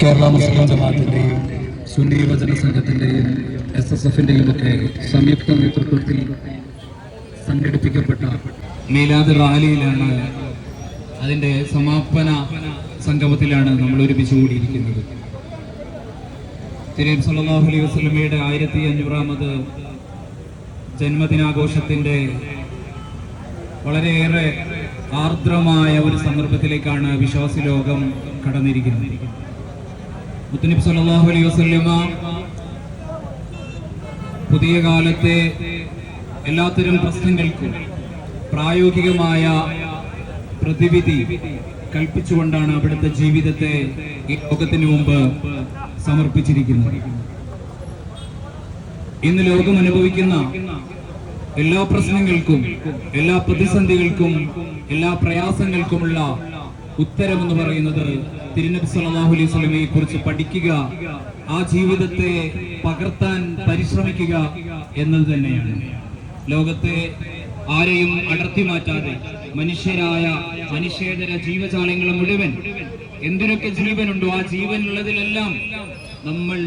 കേരള മുസ്ലിം ജമാഅത്തിന്റെയും സുന്നി യുവജന സംഘത്തിന്റെയും S S എഫിന്റെയും ഒക്കെ സംയുക്ത നേതൃത്വത്തിൽ സംഘടിപ്പിക്കപ്പെട്ട മീലാദ് റാലിയിലാണ് അതിന്റെ സമാപന സംഗമത്തിലാണ് നമ്മൾ ഒരുമിച്ച് കൂടിയിരിക്കുന്നത്. തിരുവൻ സല്ലല്ലാഹു അലൈഹി വസല്ലമയുടെ ആയിരത്തി അഞ്ഞൂറാമത് ജന്മദിനാഘോഷത്തിന്റെ വളരെയേറെ ആർദ്രമായ ഒരു സന്ദർഭത്തിലേക്കാണ് വിശ്വാസി ലോകം കടന്നിരിക്കുന്നത്. മുത്തനബി സല്ലല്ലാഹു അലൈഹി വസല്ലമ പുതിയ കാലത്തെ എല്ലാത്തരം പ്രശ്നങ്ങൾക്കും പ്രായോഗികമായ പ്രതിവിധി കൽപ്പിച്ചുകൊണ്ടാണ് അവിടുത്തെ ജീവിതത്തെ ഈ ലോകത്തിന് മുമ്പ് സമർപ്പിച്ചിരിക്കുന്നത്. ഇന്ന് ലോകം അനുഭവിക്കുന്ന എല്ലാ പ്രശ്നങ്ങൾക്കും എല്ലാ പ്രതിസന്ധികൾക്കും എല്ലാ പ്രയാസങ്ങൾക്കുമുള്ള ഉത്തരം എന്ന് പറയുന്നത് തിരുനബി സല്ലല്ലാഹു അലൈഹി സ്വലമയെ കുറിച്ച് പഠിക്കുക ആ ജീവിതത്തെ പകർത്താൻ പരിശ്രമിക്കുക എന്നത് തന്നെയാണ്. ലോകത്തെ ആരെയും അടർത്തി മാറ്റാതെ മനുഷ്യരായ മനുഷ്യേതര ജീവജാലങ്ങൾ മുഴുവൻ എന്തിനൊക്കെ ജീവനുണ്ടോ ആ ജീവനുള്ളതിലെല്ലാം നമ്മൾ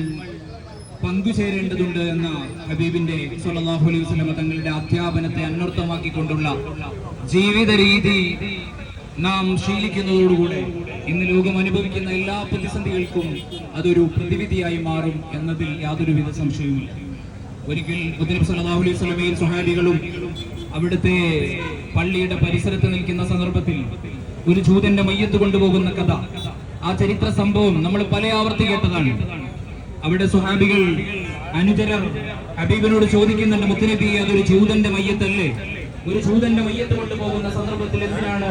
പങ്കുചേരേണ്ടതുണ്ട് എന്ന ഹബീബിന്റെ സല്ലല്ലാഹു അലൈഹി വസല്ലമ തങ്ങളുടെ അധ്യാപനത്തെ അന്വർത്ഥമാക്കിക്കൊണ്ടുള്ള ജീവിത രീതി നാം ശീലിക്കുന്നതോടുകൂടെ ഇന്ന് ലോകം അനുഭവിക്കുന്ന എല്ലാ പ്രതിസന്ധികൾക്കും അതൊരു പ്രതിവിധിയായി മാറും എന്നതിൽ യാതൊരുവിധ സംശയവുമില്ല. ഒരിക്കൽ മുത്തനബി സല്ലല്ലാഹു അലൈഹി വസല്ലമയും സ്വഹാബികളും അവിടുത്തെ പള്ളിയുടെ പരിസരത്ത് നിൽക്കുന്ന സന്ദർഭത്തിൽ ഒരു ജൂതന്റെ മയ്യത്ത് കൊണ്ടുപോകുന്ന കഥ ആ ചരിത്ര സംഭവം നമ്മൾ പല ആവർത്തി കേട്ടതാണ്. അവിടെ സുഹാബികൾ അനുചരർ ഹബീബിനോട് ചോദിക്കുന്നുണ്ട് മുത്തനബി അതൊരു ജൂതന്റെ മയ്യത്തല്ലേ? ഒരു ജൂതന്റെ മയ്യത്ത് കൊണ്ടുപോകുന്ന സന്ദർഭത്തിൽ എന്തിനാണ്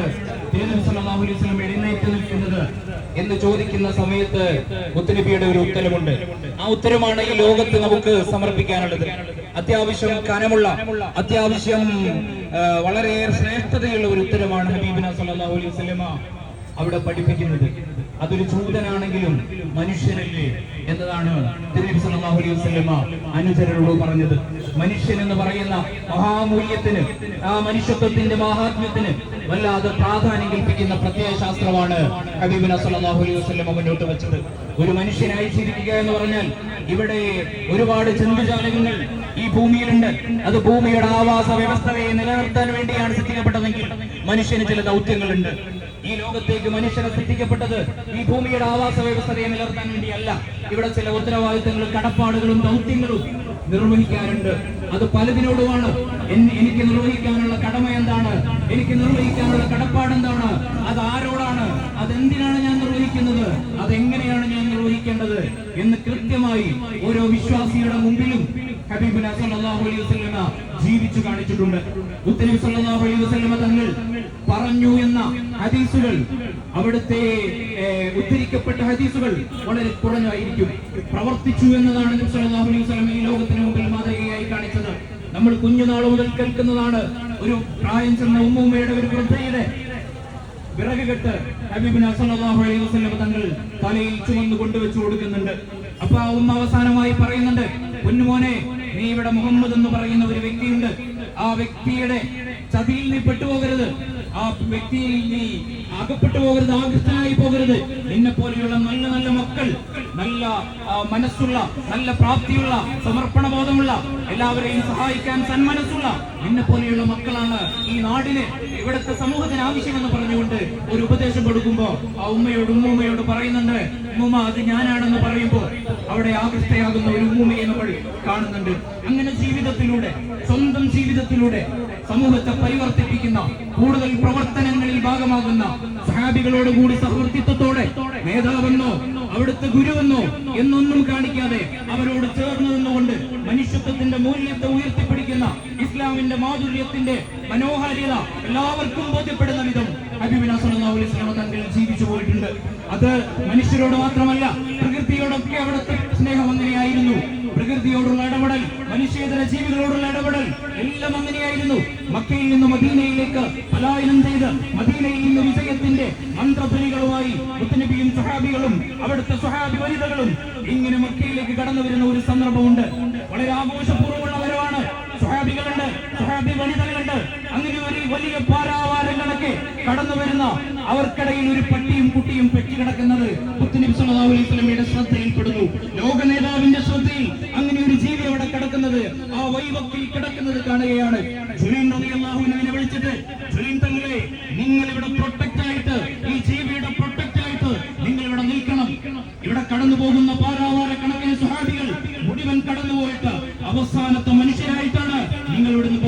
അലൈഹി എഴുന്നേറ്റ് നിൽക്കുന്നത് എന്ന് ചോദിക്കുന്ന സമയത്ത് മുത്തനബിയുടെ ഒരു ഉത്തരമുണ്ട്. ആ ഉത്തരമാണ് ഈ ലോകത്ത് നമുക്ക് സമർപ്പിക്കാനുള്ളത്. അത്യാവശ്യം കനമുള്ള അത്യാവശ്യം വളരെയേറെ ശ്രേഷ്ഠതയുള്ള ഒരു ഉത്തരമാണ് ഹബീബിന സല്ലല്ലാഹു അലൈഹി വസല്ലമ അവിടെ പഠിപ്പിക്കുന്നത്. അതൊരു ചൂതനാണെങ്കിലും മനുഷ്യനല്ലേ എന്നതാണ് വസല്ലമ അനുചരരോട് പറഞ്ഞത്. മനുഷ്യൻ എന്ന് പറയുന്ന മഹാമൂല്യത്തിന് ആ മനുഷ്യത്വത്തിന്റെ മഹാത്മ്യത്തിന് വല്ലാതെ പ്രാധാന്യം കൽപ്പിക്കുന്ന പ്രത്യയ ശാസ്ത്രമാണ് ഹബീബിന സല്ലല്ലാഹു അലൈഹി വസ്ലമ മുന്നോട്ട് വെച്ചത്. ഒരു മനുഷ്യനായി ജീവിക്കുക എന്ന് പറഞ്ഞാൽ ഇവിടെ ഒരുപാട് ജന്തുജാലകങ്ങൾ ഈ ഭൂമിയിലുണ്ട്. അത് ഭൂമിയുടെ ആവാസ വ്യവസ്ഥയെ നിലനിർത്താൻ വേണ്ടിയാണ് സൃഷ്ടിക്കപ്പെട്ടതെങ്കിൽ മനുഷ്യന് ചില ദൗത്യങ്ങളുണ്ട്. ഈ ലോകത്തേക്ക് മനുഷ്യനെ സൃഷ്ടിക്കപ്പെട്ടത് ഈ ഭൂമിയുടെ ആവാസ വ്യവസ്ഥയെ നിലനിർത്താൻ വേണ്ടിയല്ല. ഇവിടെ ചില ഉത്തരവാദിത്തങ്ങളും കടപ്പാടുകളും ദൗത്യങ്ങളും നിർവഹിക്കാറുണ്ട്. അത് പലതിനോടുമാണ്. എനിക്ക് നിർവഹിക്കാനുള്ള കടമ എന്താണ്? എനിക്ക് നിർവഹിക്കാനുള്ള കടപ്പാട് എന്താണ്? അത് ആരോടാണ്? അതെന്തിനാണ് ഞാൻ നിർവഹിക്കുന്നത്? അതെങ്ങനെയാണ് ഞാൻ നിർവഹിക്കേണ്ടത്? എന്ന് കൃത്യമായി ഓരോ വിശ്വാസിയുടെ മുമ്പിലും ഹബീബുന സല്ലല്ലാഹു അലൈഹി വസല്ലമ ജീവിച്ചു കാണിച്ചിട്ടുണ്ട്. ഉത്തരവ് സല്ലല്ലാഹു അലൈഹി വസല്ലമ തങ്ങൾ പറഞ്ഞു എന്ന ഹദീസുകൾ അവിടുത്തെ ഉദ്ധരിക്കപ്പെട്ട ഹദീസുകൾ വളരെ കുറഞ്ഞായിരിക്കും. പ്രവർത്തിച്ചു എന്നതാണ് നബി സല്ലല്ലാഹു അലൈഹി വസല്ലമ ഈ ലോകത്തിന് മുമ്പിൽ മാതൃകയായി കാണിച്ചത്. നമ്മൾ കുഞ്ഞുനാൾ മുതൽ കേൾക്കുന്നതാണ് ഒരു പ്രായം ചെന്ന ഉമ്മൂമ്മയുടെ ഒരു വൃദ്ധയുടെ വിറക് കെട്ട് ഹബീബിന സല്ലല്ലാഹു അലൈഹി വസല്ലം തങ്ങൾ തലയിൽ ചുമന്ന് കൊണ്ടുവച്ചു കൊടുക്കുന്നുണ്ട്. അപ്പൊ ആ ഉമ്മ അവസാനമായി പറയുന്നുണ്ട് പൊന്നുമോനെ നീ ഇവിടെ മുഹമ്മദ് എന്ന് പറയുന്ന ഒരു വ്യക്തിയുണ്ട്. ആ വ്യക്തിയുടെ ചതിയിൽ നീ പെട്ടുപോകരുത്. ആ വ്യക്തിയിൽ നീ അകപ്പെട്ടു പോകരുത് ആകൃഷ്ടനായി പോകരുത്. നിന്നെ പോലെയുള്ള നല്ല നല്ല മക്കൾ നല്ല മനസ്സുള്ള നല്ല പ്രാപ്തിയുള്ള സമർപ്പണ ബോധമുള്ള എല്ലാവരെയും സഹായിക്കാൻ സന്മനസ്സുള്ള നിന്നെ പോലെയുള്ള മക്കളാണ് ഈ നാടിന് ഇവിടുത്തെ സമൂഹത്തിന് ആവശ്യമെന്ന് പറഞ്ഞുകൊണ്ട് ഒരു ഉപദേശം കൊടുക്കുമ്പോ ആ ഉമ്മയോട് ഉമ്മൂമ്മയോട് പറയുന്നുണ്ട് ഉമ്മ അത് ഞാനാണെന്ന് പറയുമ്പോൾ അവിടെ ആകൃഷ്ടയാകുന്ന ഒരു ഉമ്മൂമ്മയെ നമ്മൾ കാണുന്നുണ്ട്. അങ്ങനെ ജീവിതത്തിലൂടെ സ്വന്തം ജീവിതത്തിലൂടെ സമൂഹത്തെ പരിവർത്തിപ്പിക്കുന്ന കൂടുതൽ പ്രവർത്തനങ്ങളിൽ ഭാഗമാകുന്ന സഹാബികളോട് കൂടി സഹവർത്തിത്വത്തോടെ നേതാവെന്നോ അവിടുത്തെ ഗുരുവെന്നോ എന്നൊന്നും കാണിക്കാതെ അവരോട് ചേർന്നു നിന്നുകൊണ്ട് മനുഷ്യത്വത്തിന്റെ മൂല്യത്തെ ഉയർത്തിപ്പിടിക്കുന്ന ഇസ്ലാമിന്റെ മാധുര്യത്തിന്റെ മനോഹാരിത എല്ലാവർക്കും ബോധ്യപ്പെടുന്ന വിധം വസല്ലം തങ്ങൾ ജീവിച്ചു പോയിട്ടുണ്ട്. അത് മനുഷ്യരോട് മാത്രമല്ല പ്രകൃതിയോടൊക്കെ അവിടുത്തെ സ്നേഹം അങ്ങനെയായിരുന്നു. പ്രകൃതിയോടുള്ള ഇടപെടൽ മനുഷ്യേതര ജീവികളോടുള്ള ഇടപെടൽ എല്ലാം അങ്ങനെയായിരുന്നു. മക്കയിൽ നിന്ന് മദീനയിലേക്ക് പലായനം ചെയ്ത് മദീനയിൽ നിന്ന് വിജയത്തിന്റെ മന്ത്രധ്വനികളുമായി മുത്തനബിയും സഹാബികളും അവിടുത്തെ സഹാബി വനിതകളും ഇങ്ങനെ മക്കയിലേക്ക് കടന്നു വരുന്ന ഒരു സന്ദർഭമുണ്ട്. വളരെ ആഘോഷപൂർവമുള്ള വരവാണ് സുഹാബികളുണ്ട് സുഹാബി വനിതകളുണ്ട്. അങ്ങനെ ഒരു വലിയ പാരാവാരം കണക്കെ കടന്നു വരുന്ന അവർക്കിടയിൽ ഒരു പട്ടിയും കുട്ടിയും പെറ്റുകിടക്കുന്നത് പുത്തനബി സല്ലല്ലാഹു അലൈഹി വസല്ലമയുടെ ശ്രദ്ധയിൽപ്പെടുന്നു. ലോക നേതാവിന്റെ ശ്രദ്ധയിൽ അങ്ങനെ ജീവി അവിടെ കിടക്കുന്നത് ആ വൈവക്കിൽ കിടക്കുന്നത് കാണുകയാണ്. റളിയല്ലാഹുവിനെ വിളിച്ചിട്ട് നിങ്ങൾ ഇവിടെ പ്രൊട്ടക്റ്റ് ആയിട്ട് ഈ ജീവിയുടെ പ്രൊട്ടക്റ്റ് ആയിട്ട് നിങ്ങൾ ഇവിടെ നിൽക്കണം. ഇവിടെ കടന്നു പോകുന്ന പാരാവാര കണക്കിന് സ്വഹാബികൾ മുഴുവൻ കടന്നുപോയിട്ട് അവസാനത്തെ മനുഷ്യരായിട്ടാണ് പോകേണ്ടത്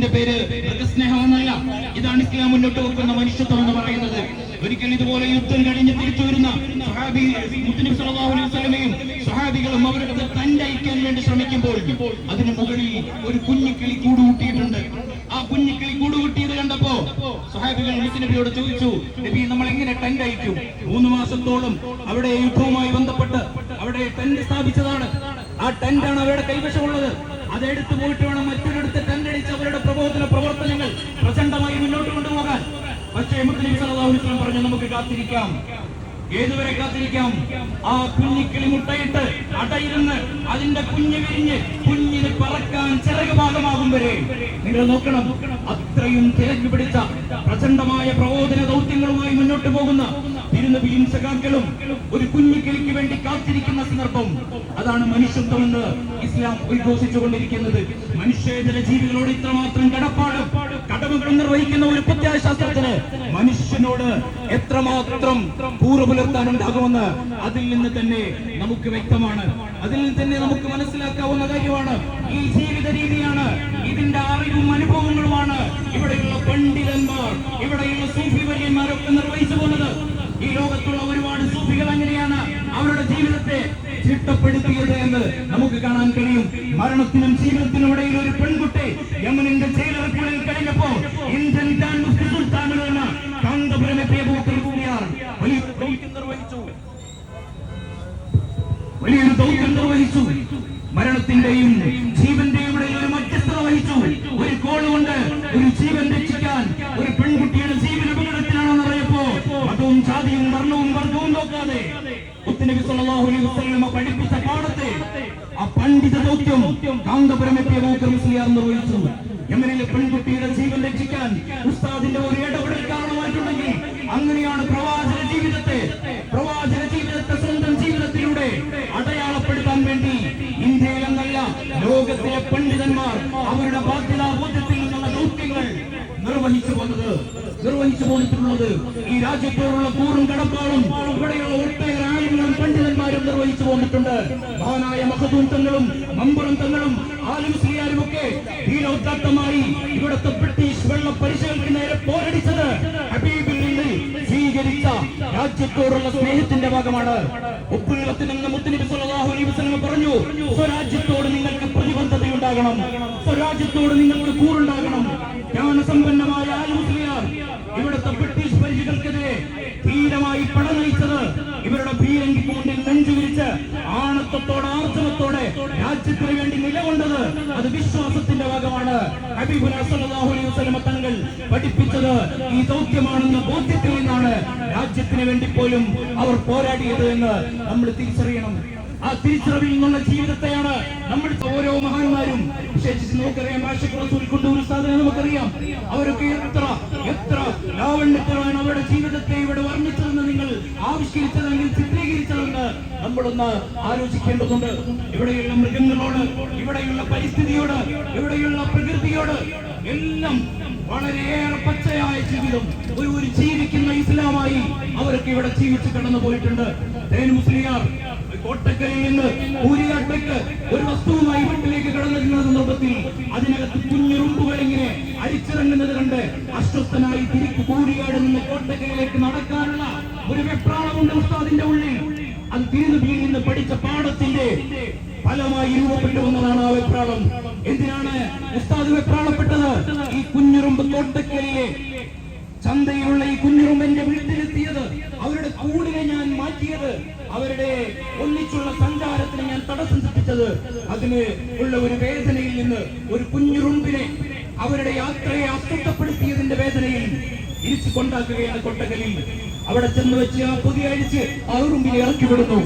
ഇതിന്റെ പേര് മൃഗസ്നേഹമെന്നല്ല ഇതാണ് ഇസ്ലാം മുന്നോട്ട് വെക്കുന്ന മനുഷ്യത്വം എന്ന് പറയുന്നത്. ഒരിക്കൽ ഇതുപോലെ യുദ്ധം കഴിഞ്ഞ് തിരിച്ചു വരുന്ന സഹാബി സല്ലല്ലാഹു അലൈഹി സ്വഹാബികളും അവരുടെ തന്റെ വേണ്ടി ശ്രമിക്കുമ്പോൾ അതിന് മുകളിൽ ഒരു കുഞ്ഞിക്കിളി കൂടുകൂട്ടിയിട്ടുണ്ട്. ആ കുഞ്ഞിക്കിളി കൂടുകൂട്ടിയത് കണ്ടപ്പോ സഹാബികൾ മുത്തനബിയോട് ചോദിച്ചു നബി നമ്മൾ എങ്ങനെ ടെന്റ് അയക്കും മൂന്ന് മാസത്തോളം അവിടെ യുദ്ധവുമായി ബന്ധപ്പെട്ട് അവിടെ ടെന്റ് സ്ഥാപിച്ചതാണ്. ആ ടെന്റാണ് അവരുടെ കൈവശമുള്ളത്. അതെടുത്തു പോയിട്ട് വേണം മറ്റൊരിടത്ത് ടെൻഡടിച്ച് അവരുടെ പ്രബോധന പ്രവർത്തനങ്ങൾ പ്രചണ്ഡമായി മുന്നോട്ട് കൊണ്ടുപോകാൻ. പക്ഷേ മുസ്ലിം വസല്ലം പറഞ്ഞു നമുക്ക് കാത്തിരിക്കാം. ഏതുവരെ കാത്തിരിക്കാം? ആ കുഞ്ഞിക്കിളി മുട്ടയിട്ട് അടയിരുന്ന് അതിന്റെ കുഞ്ഞ് വിരിഞ്ഞ് കുഞ്ഞിന് പറക്കാൻ ചിറക് ഭാഗമാകും വരെ. നിങ്ങൾ നോക്കണം അത്രയും തിരക്ക് പിടിച്ച പ്രചണ്ഡമായ പ്രബോധന ദൗത്യങ്ങളുമായി മുന്നോട്ട് പോകുന്ന തിരുനബിയും സഖാക്കളും ഒരു കുഞ്ഞിക്കിളിക്ക് വേണ്ടി കാത്തിരിക്കുന്ന സന്ദർഭം അതാണ് മനുഷ്യത്വമെന്ന് ഇസ്ലാം ഉദ്ഘോഷിച്ചുകൊണ്ടിരിക്കുന്നത്. മനുഷ്യേതര ജീവികളോട് ഇത്രമാത്രം കടപ്പാട് കടമകൾ നിർവഹിക്കുന്ന ഒരു പ്രത്യാശാസ്ത്രത്തിന് മനുഷ്യനോട് എത്രമാത്രം കൂറ് പുലർത്താനുണ്ടാകുമെന്ന് അതിൽ നിന്ന് തന്നെ നമുക്ക് വ്യക്തമാണ്. അതിൽ നിന്ന് തന്നെ നമുക്ക് മനസ്സിലാക്കാവുന്ന കാര്യമാണ്. ഈ ജീവിത രീതിയാണ് ഇതിന്റെ അറിവും അനുഭവങ്ങളുമാണ് ഇവിടെയുള്ള പണ്ഡിതന്മാർ ഇവിടെയുള്ള സൂഫി വര്യന്മാരൊക്കെ നിർവഹിച്ചു പോകുന്നത്. ഈ ലോകത്തുള്ള ഒരുപാട് സൂഫികൾ അങ്ങനെയാണ് അവരുടെ ജീവിതത്തെ ചിട്ടപ്പെടുത്തിയത് എന്ന് നമുക്ക് കാണാൻ കഴിയും. മരണത്തിനും ജീവിതത്തിനും ഇടയിൽ ഒരു പെൺകുട്ടി യമനിന്റെ ജയിലറക്കുള്ളിൽ കഴിഞ്ഞപ്പോ നിർവഹിച്ചു. വലിയൊരു ദൗത്യം നിർവഹിച്ചു. മരണത്തിന്റെയും ജീവന്റെയും ഇടയിൽ ഒരു മധ്യസ്ഥത വഹിച്ചു. ഒരു കോൾ കൊണ്ട് ഒരു ജീവൻ രക്ഷിക്കാൻ ഒരു മുത്തുനബി സല്ലല്ലാഹു അലൈഹി വസല്ലമ പഠിപ്പിച്ച പാഠത്തെ ആ പണ്ഡിത ദൗത്യം കാന്തപുരം എത്തിയ മൂക്കർ മുസ്ലിയാർ നിർവഹിച്ചു. യമനിലെ പെൺകുട്ടിയുടെ ജീവൻ രക്ഷിക്കാൻ ഉസ്താദിന്റെ ഒരു ഇടപെടൽ കാരണമായിട്ടുണ്ടെങ്കിൽ അങ്ങനെയാണ് പ്രവാചക ജീവിതത്തെ പ്രവാചക ജീവിതത്തെ സ്വന്തം ജീവിതത്തിലൂടെ അടയാളപ്പെടുത്താൻ വേണ്ടി ഇന്ത്യയിലെന്നല്ല ലോകത്തിലെ പണ്ഡിതന്മാർ അവരുടെ ബാധ്യതാ ബോധ്യത്തിൽ നിന്നുള്ള ദൗത്യങ്ങൾ നിർവഹിച്ചു പോകുന്നത്. നിർവഹിച്ചു പോന്നിട്ടുള്ളത് ഈ രാജ്യത്തോടുള്ള കൂറും കടപ്പാടും ഇവിടെയുള്ള ഒട്ടേറെ ആളുകളും പണ്ഡിതന്മാരും നിർവഹിച്ചു പോന്നിട്ടുണ്ട്. മഹാനായ മഹദൂം തങ്ങളും മമ്പുറം തങ്ങളും ആലുസ്ലിയാരും ഒക്കെ ധീരോദ്ദത്തമായി ഇവിടുത്തെ ബ്രിട്ടീഷ് വെള്ള പരിശകൾക്ക് നേരെ പോരടിച്ചത്. സ്വീകരിച്ച രാജ്യത്തോടുള്ള സ്നേഹത്തിന്റെ ഭാഗമാണ്. ഉപ്പുവെള്ളത്തിൽ നിന്ന് മുത്തനബി സല്ലല്ലാഹു അലൈഹി വസല്ലം പറഞ്ഞു സ്വരാജ്യത്തോട് നിങ്ങൾക്ക് പ്രതിബദ്ധതയുണ്ടാകണം സ്വരാജ്യത്തോട് നിങ്ങൾക്ക് കൂറുണ്ടാകണം. ജ്ഞാനസമ്പന്നമായ ആലുസ്ലിയാർ ഇവിടുത്തെ ബ്രിട്ടീഷ് പരിചികൾക്കെതിരെ ധീരമായി പണം നയിച്ചത് ഇവരുടെ ഭീരങ്കിക്ക് മുന്നിൽ നെഞ്ചു വിരിച്ച് ആണത്വത്തോടെ ആർജവത്തോടെ രാജ്യത്തിന് വേണ്ടി നിലകൊണ്ടത്. അത് വിശ്വാസത്തിന്റെ വസല്ലമ തങ്ങൾ പഠിപ്പിച്ചത്. ഈ ദൗത്യമാണെന്ന ബോധ്യത്തിൽ നിന്നാണ് രാജ്യത്തിന് വേണ്ടി പോലും അവർ പോരാടിയത് എന്ന് നമ്മൾ തിരിച്ചറിയണം. ആ തിരിച്ചറിവിൽ നിന്നുള്ള ജീവിതത്തെയാണ് നമ്മൾ ഓരോ മഹാന്മാരും വിശേഷിച്ച് നമുക്കറിയാം. റസൂൽ കൊണ്ടൂർ സാധനം നമുക്കറിയാം. അവരൊക്കെ എത്ര എത്ര ലാവണ്യത്തിലാണ് അവരുടെ ജീവിതത്തെ ഇവിടെ വർണിച്ചതെന്ന് നിങ്ങൾ ആവിഷ്കരിച്ചതെങ്കിൽ ചിത്രീകരിച്ചതെന്ന് നമ്മളൊന്ന് ആലോചിക്കേണ്ടതുണ്ട്. ഇവിടെയുള്ള മൃഗങ്ങളോട് ഇവിടെയുള്ള പരിസ്ഥിതിയോട് ഇവിടെയുള്ള പ്രകൃതിയോട് എല്ലാം വളരെയേറെ പച്ചയായ ജീവിതം ഒരു ഒരു ജീവിക്കുന്ന ഇസ്ലാമായി അവരൊക്കെ ഇവിടെ ജീവിച്ച് കടന്നു പോയിട്ടുണ്ട്. മുസ്ലിയാർ കോട്ടക്കലിൽ നിന്ന് ഊരിയാട്ടക്ക് ഒരു വസ്തുവുമായി വീട്ടിലേക്ക് കടന്നിരുന്ന സന്ദർഭത്തിൽ അതിനകത്ത് കുഞ്ഞുറുമ്പുകൾ ഇങ്ങനെ അരിച്ചിറങ്ങുന്നത് കണ്ട് അസ്വസ്ഥനായി തിരിച്ചു കൂടിയാട് നിന്ന് കോട്ടക്കലിലേക്ക് നടക്കാനുള്ള ഒരു വെപ്രാളമുണ്ട് ഉസ്താദിന്റെ ഉള്ളിൽ. അത് തിരുനബിയിൽ നിന്ന് പഠിച്ച പാഠത്തിന്റെ ഫലമായി രൂപപ്പെട്ടു വന്നതാണ് ആ വെപ്രാളം. എന്തിനാണ് ഉസ്താദ് വെപ്രാളപ്പെട്ടത്? ഈ കുഞ്ഞുറുമ്പ് തോട്ടക്കലിലെ ചന്തയിലുള്ള ഈ കുഞ്ഞുറുമ്പ് എന്റെ വീട്ടിലെത്തിയത് അവരുടെ കൂടിനെ ഞാൻ മാറ്റിയത് അവരുടെ ഒന്നിച്ചുള്ള സഞ്ചാരത്തിന് ഞാൻ തടസ്സം സൃഷ്ടിച്ചത്. അതിന് ഉള്ള ഒരു വേദനയിൽ നിന്ന് ഒരു കുഞ്ഞുറുമ്പിനെ അവരുടെ യാത്രയെ അസ്വസ്ഥപ്പെടുത്തിയതിന്റെ വേദനയിൽ ഇരിച്ചു കൊണ്ടാക്കുകയാണ് കൊട്ടകലിൽ. അവിടെ ചെന്ന് വെച്ച് ആ പൊതി അഴിച്ച് ആ ഉറുമ്പിനെ ഇറക്കി വിടുന്നു.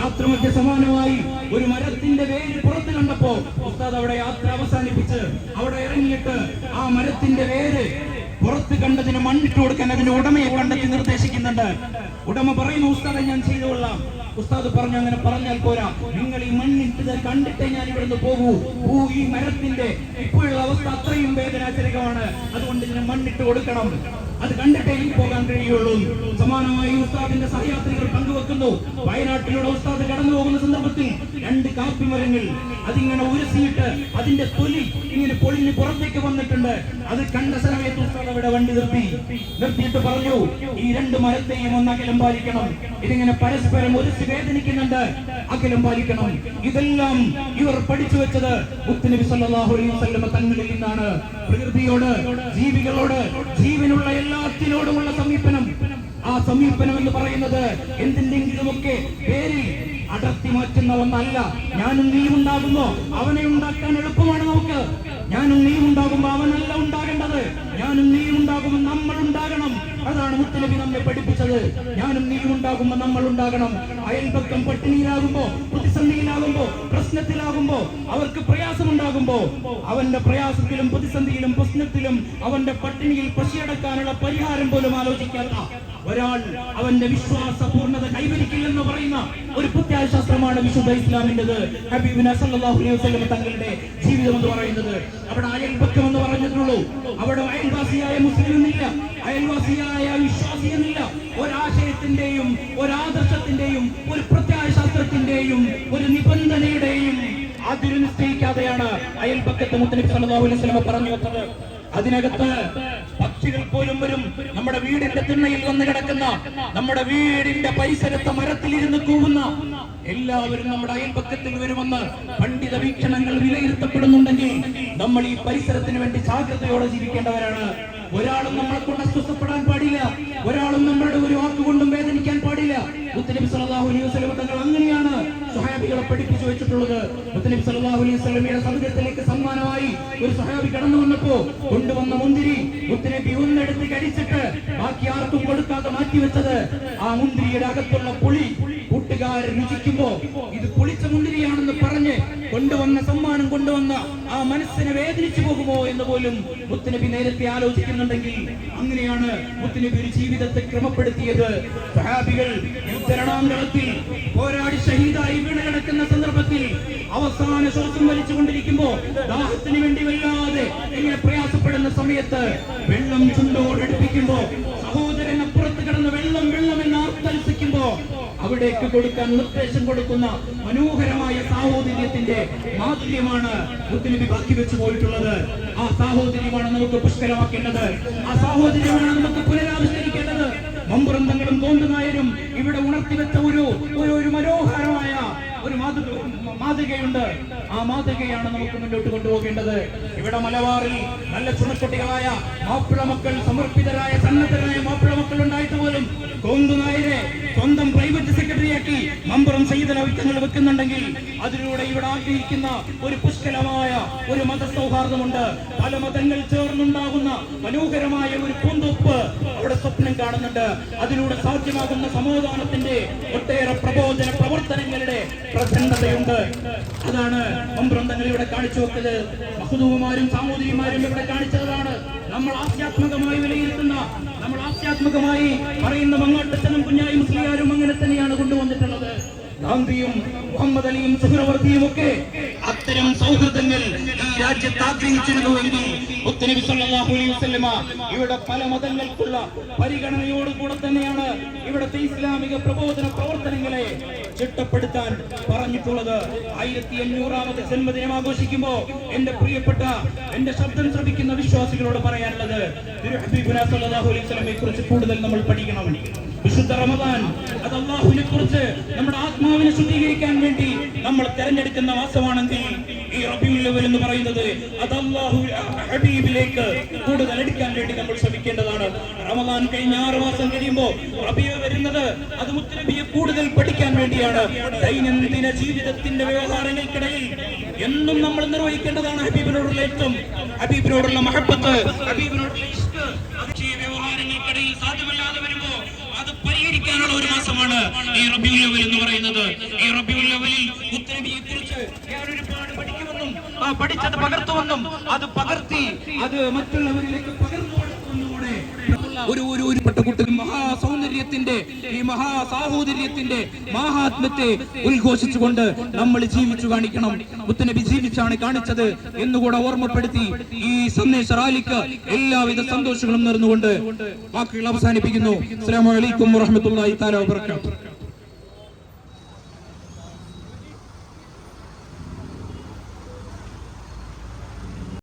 യാത്ര മധ്യ സമാനമായി ഒരു മരത്തിന്റെ വേര് പുറത്ത് കണ്ടപ്പോ ഉസ്താദ് അവിടെ യാത്ര അവസാനിപ്പിച്ച് അവിടെ ഇറങ്ങിയിട്ട് ആ മരത്തിന്റെ വേര് പുറത്ത് കണ്ടതിന് മണ്ണിട്ട് കൊടുക്കാൻ അതിന്റെ ഉടമയെ കണ്ടെത്തി നിർദ്ദേശിക്കുന്നുണ്ട്. ഉടമ പറയുന്നു ഉസ്താദെ ഞാൻ ചെയ്തുകൊള്ളാം ഉസ്താദ് പറഞ്ഞു അങ്ങനെ പറഞ്ഞാൽ പോരാ. നിങ്ങൾ ഈ മണ്ണിട്ട് കണ്ടിട്ടേ ഞാൻ ഇവിടുന്ന് പോകൂ. പൂ ഈ മരത്തിന്റെ ഇപ്പോഴുള്ള അവസ്ഥ അത്രയും വേദനാജനകമാണ്. അതുകൊണ്ട് ഇതിന് മണ്ണിട്ട് കൊടുക്കണം. അത് കണ്ടിട്ടേ എനിക്ക് പോകാൻ കഴിയുള്ളൂ. സമാനമായി ഉസ്താദിന്റെ സഹയാത്രികൾ പങ്കുവെക്കുന്നു. വയനാട്ടിലൂടെ ഉസ്താദ് കടന്നു പോകുന്ന സന്ദർഭത്തിൽ രണ്ട് കാപ്പി മരങ്ങൾ അതിങ്ങനെ ഉരസിയിട്ട് അതിന്റെ തൊലി ഇങ്ങനെ പൊളിഞ്ഞ് പുറത്തേക്ക് വന്നിട്ടുണ്ട്. അത് കണ്ട സമയത്ത് ഉസ്താദ് അവിടെ വണ്ടി നിർത്തി. നിർത്തിയിട്ട് പറഞ്ഞു ഈ രണ്ട് മരത്തെയും ഒന്ന് അകലം പാലിക്കണം. ഇതിങ്ങനെ പരസ്പരം ഉരസി വേദനിക്കുന്നുണ്ട്. അകലം പാലിക്കണം. ഇതെല്ലാം ഇവർ പഠിച്ചു വെച്ചത് സല്ലല്ലാഹു അലൈഹി തങ്ങളിൽ നിന്നാണ്. പ്രകൃതിയോട് ജീവികളോട് ജീവനുള്ള എല്ലാത്തിനോടുമുള്ള സമീപനം. ആ സമീപനം എന്ന് പറയുന്നത് എന്തിന്റെങ്കിലുമൊക്കെ പേരിൽ അടർത്തി മാറ്റുന്ന ഒന്നല്ല ഞാനും നീ ഉണ്ടാകുമ്പോ അവനെ ഉണ്ടാക്കാൻ എളുപ്പമാണ് നമുക്ക്. ഞാനും നീ ഉണ്ടാകുമ്പോ അവനല്ല ഉണ്ടാകേണ്ടത്. ഞാനും നീ ഉണ്ടാകുമ്പോൾ നമ്മൾ ഉണ്ടാകണം. അതാണ് മുത്തലബി നമ്മെ പഠിപ്പിച്ചത്. ഞാനും നീ ഉണ്ടാകുമ്പോ നമ്മൾ ഉണ്ടാകണം. അയൽപക്കം പട്ടിണിയിലാകുമ്പോ പ്രതിസന്ധിയിലാകുമ്പോ പ്രശ്നത്തിലാകുമ്പോ അവർക്ക് പ്രയാസമുണ്ടാകുമ്പോ അവന്റെ പ്രയാസത്തിലും പ്രതിസന്ധിയിലും പ്രശ്നത്തിലും അവന്റെ പട്ടിണിയിൽ പശിയടക്കാനുള്ള പരിഹാരം പോലും ആലോചിക്കാത്ത ഒരാൾ അവന്റെ വിശ്വാസ പൂർണത കൈവരിക്കില്ലെന്ന് പറയുന്ന ഒരു പ്രത്യാശാസ്ത്രമാണ് വിശുദ്ധ ഇസ്ലാമിന്റെ സല്ലല്ലാഹു അലൈഹി തങ്ങളുടെ ജീവിതം എന്ന് പറയുന്നത്. അവിടെ അയൽപക്കം എന്ന് പറഞ്ഞിട്ടുള്ളൂ. അവിടെ അയൽവാസിയായ മുസ്ലിം എന്നില്ല അയൽവാസിയായ വിശ്വാസി എന്നില്ല ഒരാശയത്തിന്റെയും ഒരാദർശത്തിന്റെയും ഒരു പ്രത്യാശാസ്ത്രത്തിന്റെയും ഒരു നിബന്ധനയുടെയും അതിരു നിശ്ചയിക്കാതെയാണ് അയൽപക്കത്ത് മുത്തലിഫ് സല്ലല്ലാഹു അലൈഹി വസല്ലം പറഞ്ഞു വെച്ചത്. അതിനകത്ത് പക്ഷികൾ പോലും വരും. നമ്മുടെ വീടിന്റെ തിണ്ണയിൽ വന്ന് കിടക്കുന്ന നമ്മുടെ വീടിന്റെ പരിസരത്തെ മരത്തിലിരുന്ന് കൂവുന്ന എല്ലാവരും നമ്മുടെ അയൽപക്കത്തിൽ വരുമെന്ന് പണ്ഡിത വീക്ഷണങ്ങൾ വിലയിരുത്തപ്പെടുന്നുണ്ടെങ്കിൽ നമ്മൾ ഈ പരിസരത്തിന് വേണ്ടി ജാഗ്രതയോടെ ജീവിക്കേണ്ടവരാണ്. ഒരാളും നമ്മളെ കൊണ്ട് അസ്വസ്ഥപ്പെടാൻ പാടില്ല. ഒരാളും നമ്മളുടെ ഒരു വാക്കുകൊണ്ടും വേദനിക്കാൻ പാടില്ല. മുത്തലിബ് സലാഹു അലൈഹി വസല്ലം തങ്ങൾ അങ്ങനെയാണ് സഹാബികളെ പഠിപ്പിച്ചു വെച്ചിട്ടുള്ളത്. മുത്തലിബ് സലാഹു അലൈഹി ഒരു സ്വഹാബി കടന്നു വന്നപ്പോ കൊണ്ടുവന്ന മുന്തിരി മുത്തനബി ഒന്നെടുത്ത് കടിച്ചിട്ട് ബാക്കി ആർക്കും കൊടുക്കാതെ മാറ്റിവെച്ചത് ആ മുന്തിരിയുടെ അകത്തുള്ള പുളി. കൂട്ടുകാർ രുചിക്കുമ്പോ ഇത് പുളിച്ച മുന്തിരിയാണെന്ന് പറഞ്ഞ് കൊണ്ടുവന്ന സമ്മാനം കൊണ്ടുവന്ന ആ മനസ്സിനെ വേദനിച്ചു പോകുമോ എന്ന് പോലും മുത്തനബി നേരത്തെ ആലോചിക്കുന്നുണ്ടെങ്കിൽ അങ്ങനെയാണ് മുത്തനബി ഒരു ജീവിതത്തെ ക്രമപ്പെടുത്തിയത്. സഹാബികൾ യുദ്ധരണാന്തരത്തിൽ പോരാടി ഷഹീദായി വീണ് കിടക്കുന്ന സന്ദർഭത്തിൽ അവസാന ശ്വാസം വലിച്ചുകൊണ്ടിരിക്കുമ്പോ ദാഹത്തിന് വേണ്ടി വല്ലാതെ ഇങ്ങനെ പ്രയാസപ്പെടുന്ന സമയത്ത് വെള്ളം ചുണ്ടോടടുപ്പിക്കുമ്പോ സഹോദരൻ അപ്പുറത്ത് കിടന്ന് വെള്ളം വെള്ളം എന്ന് ആർത്തലിസിക്കുമ്പോ അവിടേക്ക് കൊടുക്കാൻ നിർദ്ദേശം കൊടുക്കുന്ന മനോഹരമായ സാഹോദര്യത്തിന്റെ മാധുര്യമാണ് മുത്തുനബി ബാക്കി വെച്ചു പോയിട്ടുള്ളത്. ആ സാഹോദര്യമാണ് നമുക്ക് പുഷ്കരമാക്കേണ്ടത്. ആ സാഹോദര്യമാണ് നമുക്ക് പുനരാവിഷ്കരിക്കേണ്ടത്. മമ്പുറന്തങ്ങളും തോണ്ടുനായരും ഇവിടെ ഉണർത്തി വെച്ച ഒരു ഒരു മനോഹരമായ ഒരു മാതൃക മാതൃകയുണ്ട്. ആ മാതൃകയാണ് നമുക്ക് മുന്നോട്ട് കൊണ്ടുപോകേണ്ടത്. ഇവിടെ മലബാറിൽ നല്ല ചുണക്കുട്ടികളായ മാപ്പിള മക്കൾ സമർപ്പിതരായ സന്നദ്ധരായ മാപ്പിള മക്കൾ ഉണ്ടായിട്ട് പോലും കോന്തുനായരെ സ്വന്തം പ്രൈവറ്റ് സെക്രട്ടറിയാക്കി മമ്പറം സൈതല വിത്തങ്ങൾ വെക്കുന്നുണ്ടെങ്കിൽ അതിലൂടെ ഇവിടെ ആഗ്രഹിക്കുന്ന ഒരു പുഷ്കലമായ ഒരു മതസൗഹാർദ്ദമുണ്ട്. പല മതങ്ങൾ ചേർന്നുണ്ടാകുന്ന മനോഹരമായ ഒരു പൂന്തോപ്പ് അവിടെ സ്വപ്നം കാണുന്നുണ്ട്. അതിലൂടെ സാധ്യമാകുന്ന സമാധാനത്തിന്റെ ഒട്ടേറെ പ്രബോധന പ്രവർത്തനങ്ങളുടെ പ്രസന്നതയുണ്ട് അതാണ് മമ്പ്രന്തങ്ങൾ ഇവിടെ കാണിച്ചു വെച്ചത്. സാമൂതിരിമാരും ഇവിടെ കാണിച്ചതാണ്. നമ്മൾ ആധ്യാത്മികമായി വിലയിരുത്തുന്ന നമ്മൾ ആധ്യാത്മികമായി പറയുന്ന മങ്ങാട്ടച്ചനും കുഞ്ഞായി മുസ്ലിയാരും അങ്ങനെ തന്നെയാണ് കൊണ്ടുവന്നിട്ടുള്ളത്. ഗാന്ധിയും മുഹമ്മദ് അലിയും സുഹ്രവർത്തിയും ഒക്കെ അത്തരം സൗഹൃദങ്ങൾ ഈ രാജ്യത്ത് ആഗ്രഹിച്ചിരുന്നുവെങ്കിൽ മുത്തനബി അലൈഹി വസല്ലമ ഇവിടെ പല മതങ്ങൾക്കുള്ള പരിഗണനയോടുകൂടെ തന്നെയാണ് ഇവിടുത്തെ ഇസ്ലാമിക പ്രബോധന പ്രവർത്തനങ്ങളെ ചിട്ടപ്പെടുത്താൻ പറഞ്ഞിട്ടുള്ളത്. ആയിരത്തി അഞ്ഞൂറാമത്തെ ജന്മദിനം ആഘോഷിക്കുമ്പോ എന്റെ പ്രിയപ്പെട്ട എന്റെ ശബ്ദം ശ്രമിക്കുന്ന വിശ്വാസികളോട് പറയാനുള്ളത് അലൈഹി കുറിച്ച് കൂടുതൽ നമ്മൾ പഠിക്കണം. വിശുദ്ധ റമദാൻ അത് അള്ളാഹുവിനെ കുറിച്ച് നമ്മുടെ ആത്മാവിനെ ശുദ്ധീകരിക്കാൻ വേണ്ടി നമ്മൾ തെരഞ്ഞെടുക്കുന്ന മാസമാണെങ്കിൽ ഈ റബിയുള്ളവർ എന്ന് പറയുന്നത്. അത് അള്ളാഹു ഹബീബിലേക്ക് കൂടുതൽ അടുക്കാൻ വേണ്ടി നമ്മൾ ശ്രമിക്കേണ്ടതാണ്. റമദാൻ കഴിഞ്ഞ ആറ് മാസം കഴിയുമ്പോൾ റബിയ വരുന്നത് അത് മുത്തലബിയെ കൂടുതൽ പഠിക്കാൻ വേണ്ടിയാണ്. ദൈനംദിന ജീവിതത്തിന്റെ വ്യവഹാരങ്ങൾക്കിടയിൽ എന്നും നമ്മൾ നിർവഹിക്കേണ്ടതാണ് ഹബീബിനോടുള്ള ഏറ്റവും ഹബീബിനോടുള്ള മഹബത്ത് ഹബീബിനോടുള്ള ഇഷ്ക് അത് ഈ വ്യവഹാരങ്ങൾക്കിടയിൽ സാധ്യമല്ലാതെ വരുമ്പോ അത് പരിഹരിക്കാനുള്ള ഒരു മാസമാണ് ഈ റബിയുൽ ലെവൽ എന്ന് പറയുന്നത്. ഈ റബിയുൽ ലെവലിൽ മുത്തനബിയെ കുറിച്ച് ഞാൻ ഒരുപാട് പഠിക്കുമെന്നും പഠിച്ചത് പകർത്തുമെന്നും അത് പകർത്തി അത് മറ്റുള്ളവരിലേക്ക് പകർന്നു ഒരു ഒരു ഒരു പെട്ടകുട്ടിൽ മഹാസൗന്ദര്യത്തിന്റെ ഈ മഹാസാഹോദര്യത്തിന്റെ മഹാത്മ്യത്തെ ഉദ്ഘോഷിച്ചുകൊണ്ട് നമ്മൾ ജീവിച്ചു കാണിക്കണം. മുത്തനബി ജീവിച്ചാണ് കാണിച്ചത് എന്നുകൂടെ ഓർമ്മപ്പെടുത്തി ഈ സന്ദേശ റാലിക്ക് എല്ലാവിധ സന്തോഷങ്ങളും നേർന്നുകൊണ്ട് വാക്കുകൾ അവസാനിപ്പിക്കുന്നു. അസ്സലാമു അലൈക്കും വറഹ്മത്തുള്ളാഹി തആല വബറകാതുഹു.